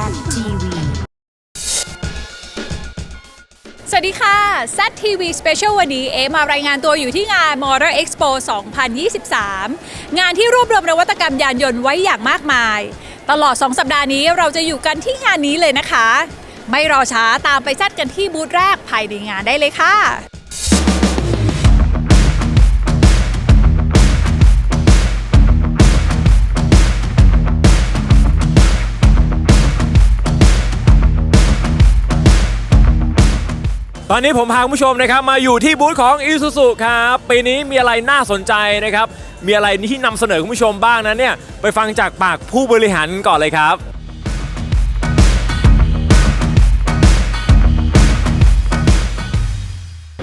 ZTV สวัสดีค่ะ ZTV Special วันนี้เอมารายงานตัวอยู่ที่งาน Motor Expo 2023 งานที่รวบรวมนวัตกรรมยานยนต์ไว้อย่างมากมาย ตลอด 2 สัปดาห์นี้เราจะอยู่กันที่งานนี้เลยนะคะ ไม่รอช้าตามไปแซดกันที่บูธแรกภายในงานได้เลยค่ะ ตอนนี้ผมพาคุณผู้ชมนะครับมาอยู่ที่บูธของ i s u z u ครับปีนี้มีอะไรน่าสนใจนะครับ มีอะไรที่นำเสนอคุณผู้ชมบ้างนั้นเนี่ยไปฟังจากปากผู้บริหารก่อนเลยครับ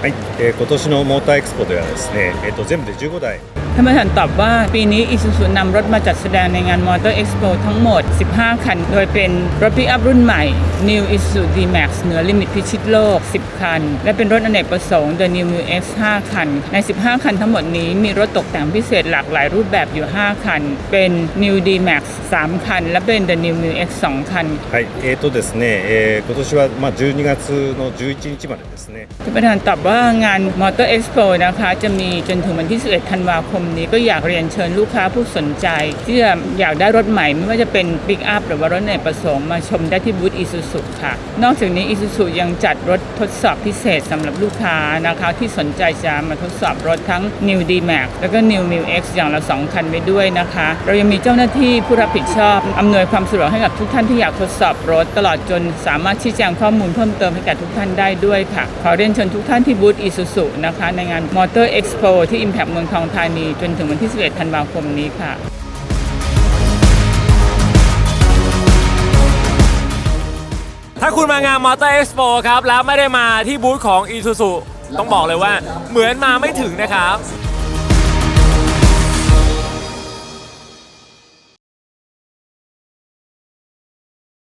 はい、えー今年のモーターエクスポではですね、えー、と全部で15台 ท่านประธานตอบว่าปีนี้อิซูซูนำรถมาจัดแสดงในงานมอเตอร์เอ็กซ์โปทั้งหมด 15 คัน โดยเป็นรถปิกอัพรุ่นใหม่ New Isuzu D-Max เหนือลิมิตพิชิตโลก 10 คัน และเป็นรถอเนกประสงค์ The New Mu X 5 คัน ใน 15 คันทั้งหมดนี้มีรถตกแต่งพิเศษหลากหลายรูปแบบอยู่ 5 คัน เป็น New D-Max 3 คัน และเป็น The New Mu X 2 คัน はい、えーとですね、えー今年はまあ12月の11日までですね、 ท่านประธานตอบว่างาน Motor Expo นะคะ จะมีจนถึงวันที่ 11 ธันวาคม นี้ก็อยากเรียนเชิญลูกค้าผู้สนใจ ที่จะอยากได้รถใหม่ ไม่ว่าจะเป็นปิกอัพหรือว่ารถในประสงค์มาชมได้ที่บูธ Isuzu ค่ะ นอกจากนี้ Isuzu ยังจัดรถทดสอบพิเศษสำหรับลูกค้านะคะที่สนใจจะมาทดสอบรถทั้ง New D-Max แล้วก็ New Mu X อย่างละ 2 คันไว้ด้วยนะคะ เรายังมีเจ้าหน้าที่ผู้รับผิดชอบอำนวยความสะดวกให้กับทุกท่านที่อยากทดสอบรถ ตลอดจนสามารถชี้แจงข้อมูลเพิ่มเติมให้แก่ทุกท่านได้ด้วยค่ะ ขอเรียนเชิญทุกท่านที่บูธ Isuzu นะคะในงาน Motor Expo ที่ Impact เมืองทองธานีจนถึงวันที่ 11 ธันวาคมนี้ค่ะ ถ้าคุณมางานมอเตอร์เอ็กซ์โปครับ แล้วไม่ได้มาที่บูธของ i s u z u ต้องบอกเลยว่าเหมือนมาไม่ถึงนะครับ